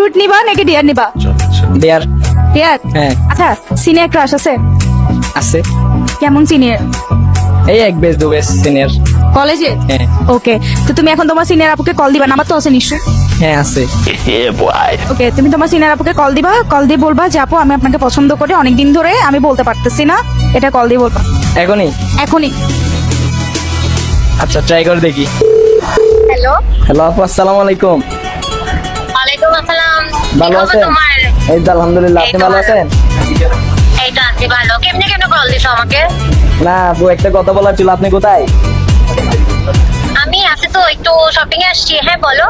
Fruit নিবা নাকি deer নিবা? ডিয়ার ডিয়ার হ্যাঁ। আচ্ছা সিনিয়র ক্রাশ আছে? আছে। কেমন সিনিয়র এই এক বেশ দু বেশ সিনিয়র কলেজে? হ্যাঁ। ওকে তো তুমি এখন তোমার সিনিয়র আপুকে কল দিবা নাম্বার তো আছে নিশ্চয়। হ্যাঁ আছে। ওকে তুমি তোমার সিনিয়র আপুকে কল দিবা কল দিয়ে বলবা যে আপু আমি আপনাকে পছন্দ করি অনেকদিন ধরে আমি বলতে পারতেছি না এটা কল দিয়ে বলবা। এখনই? এখনই। আচ্ছা ট্রাই করে দেখি। হ্যালো হ্যালো আপু আসসালামু আলাইকুম। ওয়ালাইকুম আসসালাম। ভালো আছেন? এই তো আলহামদুলিল্লাহ আপনি ভালো। আছেন? এই তো আছি ভালো। কেমনে কেন কল দিছো আমাকে? না আপু একটা কথা বলার ছিল আপনি কোথায়? আমি আছি তো একটু শপিং এ আসছি। হ্যাঁ বলো।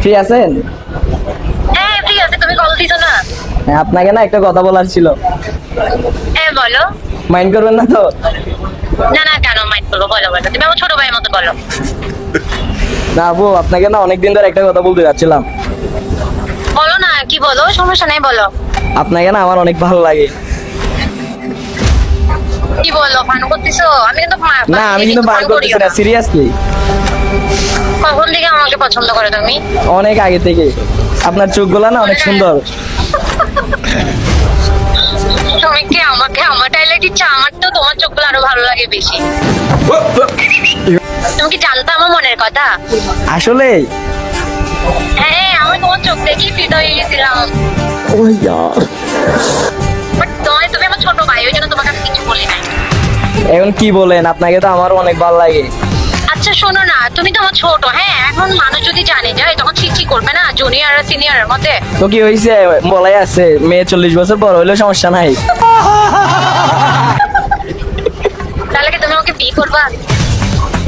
ফ্রি আছেন? হ্যাঁ ফ্রি আছে তুমি কল দিছো না? হ্যাঁ আপনাকে না একটা কথা বলার ছিল। হ্যাঁ বলো। মাইন্ড করবেন না তো? না না কেন মাইন্ড করব? বলো বলো। তুমি আমার ছোট ভাইয়ের মতো বলো। না আপু আপনাকে না অনেকদিন ধরে একটা কথা বলতে যাচ্ছিলাম। বলো সমস্যা নাই বলো। আপনাকে না আমার অনেক ভালো লাগে। কি বলো ফান করতেছো? আমি কিন্তু না আমি কিন্তু ফান করতেছি না সিরিয়াসলি কখন থেকে আমাকে পছন্দ করো তুমি? অনেক আগে থেকে। আপনার চোখগুলো না অনেক সুন্দর। তুমি কি আমাকে আমার টাইলে দিচ্ছ আমার তো তোমার চোখগুলো আরও ভালো লাগে বেশি। তুমি কি জানতো আমার মনের কথা? আসলে? হ্যাঁ আমি তোমার চোখ দেখেই ফিট হয়ে গেছিলাম বাট তোমার তুমি আমার ছোট ভাই ওই জন্য তোমাকে আমি কিছু বলি নাই এখন কি বলেন? আপনাকে তো আমার অনেক ভালো লাগে। আচ্ছা শোনো না তুমি তো আমার ছোট হ্যাঁ? এখন মানুষ যদি জানে যায় তখন ছিচি করবে না জুনিয়র আর সিনিয়রের মধ্যে? তো কি হয়েছে বলাই আছে মেয়ে চল্লিশ বছর বড় হইলেও সমস্যা নাই। তাহলে কি তুমি আমাকে বিয়ে করবা?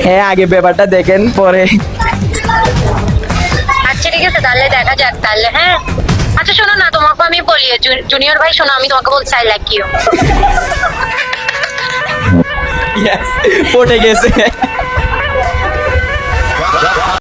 হ্যাঁ আগে ব্যাপারটা দেখেন পরে। আচ্ছা ঠিক আছে, তাহলে দেখা যাক, তাহলে হ্যাঁ? আচ্ছা শোনো না, তোমাকে আমি বলি জুনিয়র ভাই, শোনো, আমি তোমাকে বলছি আই লাইক ইউ পটে গেছে।